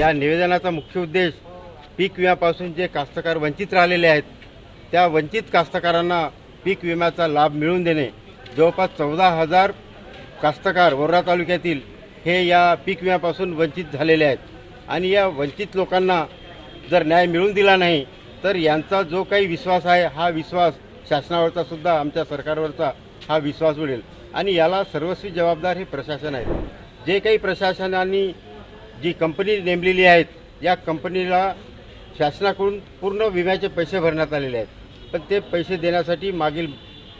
या निवेदनाचा मुख्य उद्देश पीक विम्यापासून जे कास्तकार वंचित राहिलेले आहेत त्या वंचित कास्तकारांना पीक विम्याचा लाभ मिळवून देणे. जवळपास चौदा हजार कास्तकार वर्धा तालुक्यातील हे या पीक विम्यापासून वंचित झालेले आहेत. आणि या वंचित लोकांना जर न्याय मिळून दिला नाही तर यांचा जो काही विश्वास आहे हा विश्वास शासनावरचा सुद्धा आमच्या सरकारवरचा हा विश्वास उडेल. आणि याला सर्वस्वी जबाबदार हे प्रशासन आहे. जे काही प्रशासनाने जी कंपनी नेमलेली आहेत या कंपनीला शासनाकडून पूर्ण विम्याचे पैसे भरण्यात आलेले आहेत. पण ते पैसे देण्यासाठी मागील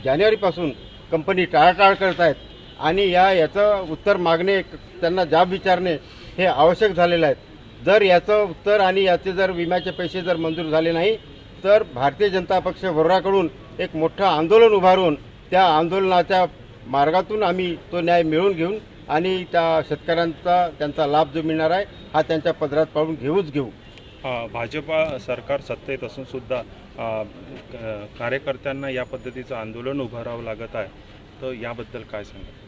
जानेवारीपासून कंपनी टाळाटाळ करत आहेत आणि या याचं उत्तर मागणे त्यांना जाब विचारणे हे आवश्यक झालेलं आहे. जर याचं उत्तर आणि याचे जर विम्याचे पैसे जर मंजूर झाले नाही तर भारतीय जनता पक्ष वरोराकडून एक मोठं आंदोलन उभारून त्या आंदोलनाच्या मार्गातून आम्ही तो न्याय मिळवून घेऊन आणि त्या शेतकऱ्यांचा त्यांचा लाभ जो मिळणार आहे हा त्यांच्या पदरात पाडून घेऊच घेऊ. भाजपा सरकार सत्तेत असून सुद्धा कार्यकर्त्यांना या पद्धतीचं आंदोलन उभारावं लागत आहे. तर याबद्दल काय सांगा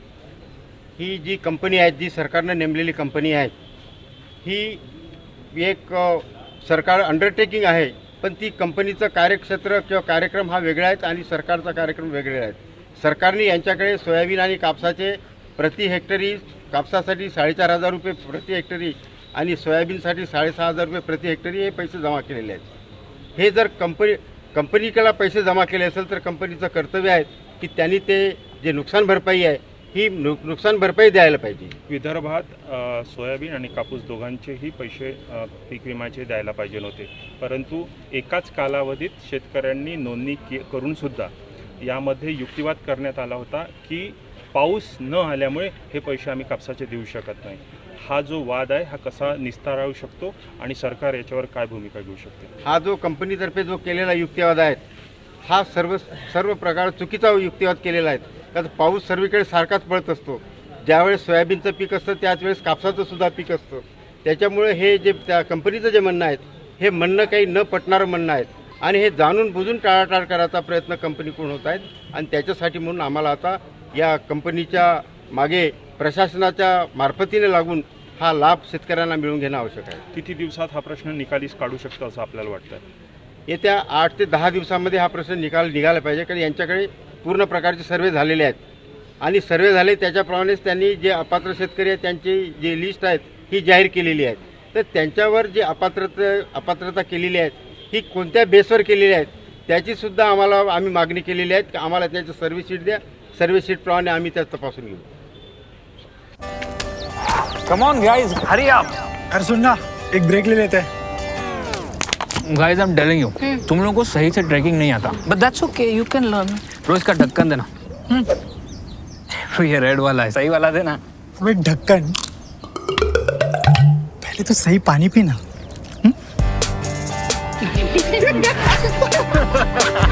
ही जी कंपनी आहे जी सरकारनं नेमलेली कंपनी आहे ही एक सरकार अंडरटेकिंग आहे पण ती कंपनीचं कार्यक्षेत्र किंवा कार्यक्रम हा वेगळा आहे आणि सरकारचा कार्यक्रम वेगळे आहेत. सरकारने यांच्याकडे सोयाबीन आणि कापसाचे प्रति हेक्टरी कापसासाठी साडेचार हजार रुपये प्रति हेक्टरी आणि सोयाबीनसाठी साडेसहा हजार रुपये प्रति हेक्टरी हे पैसे जमा केलेले आहेत. हे जर कंपनी कंपनीकडे पैसे जमा केले असेल तर कंपनीचं कर्तव्य आहे की त्यांनी ते जे नुकसान भरपाई आहे ही नु नुकसान भरपाई द्यायला पाहिजे. विदर्भात सोयाबीन आणि कापूस दोघांचेही पैसे पीक विम्याचे द्यायला पाहिजे नव्हते. परंतु एकाच कालावधीत शेतकऱ्यांनी नोंदणी के करूनसुद्धा यामध्ये युक्तिवाद करण्यात आला होता की पाऊस न आल्यामुळे हे पैसे आम्ही कापसाचे देऊ शकत नाही. हा जो वाद आहे हा कसा निस्तारावू शकतो आणि सरकार याच्यावर काय भूमिका घेऊ शकते? हा जो कंपनीतर्फे जो केलेला युक्तिवाद आहे हा सर्व सर्व प्रकार चुकीचा युक्तिवाद केलेला आहे. कारण पाऊस सर्वीकडे सारखाच पडत असतो. ज्यावेळेस सोयाबीनचं पीक असतं त्याच वेळेस कापसाचं सुद्धा पीक असतं. त्याच्यामुळे हे जे त्या कंपनीचं जे म्हणणं आहे हे म्हणणं काही न पटणारं म्हणणं आहे आणि हे जाणून बुजून टाळाटाळ करायचा प्रयत्न कंपनीकडून होत आहेत. आणि त्याच्यासाठी म्हणून आम्हाला आता या कंपनीच्या मागे प्रशासनाच्या मार्फतीने लागून हा लाभ शेतकऱ्यांना मिळवून घेणं आवश्यक आहे. किती दिवसात हा प्रश्न निकालीस काढू शकतो असं आपल्याला वाटतं येत्या आठ ते दहा दिवसामध्ये हा प्रश्न निकाल निघाला पाहिजे कारण यांच्याकडे पूर्ण प्रकारचे सर्वे झालेले आहेत. आणि सर्वे झाले त्याच्याप्रमाणेच त्यांनी जे अपात्र शेतकरी आहेत त्यांची जी लिस्ट आहेत ही जाहीर केलेली आहे तर त्यांच्यावर जे अपात्रता अपात्रता केलेली आहेत ही कोणत्या बेसवर केलेली आहेत त्याचीसुद्धा आम्हाला आम्ही मागणी केलेली आहे की आम्हाला त्याचं सर्व्हिस शीट द्या. सर्व्हिस शीटप्रमाणे आम्ही त्या तपासून घेऊ come on guys hurry up अरे सुन ना एक ब्रेक ले लेते हैं। Guys I am telling you तुम लोगों को सही से ट्रैकिंग नहीं आता। But that's okay, you can learn. रोज का ढक्कन देना। तो ये रेड वाला है सही वाला देना। अबे ढक्कन। पहले तो सही पानी पीना।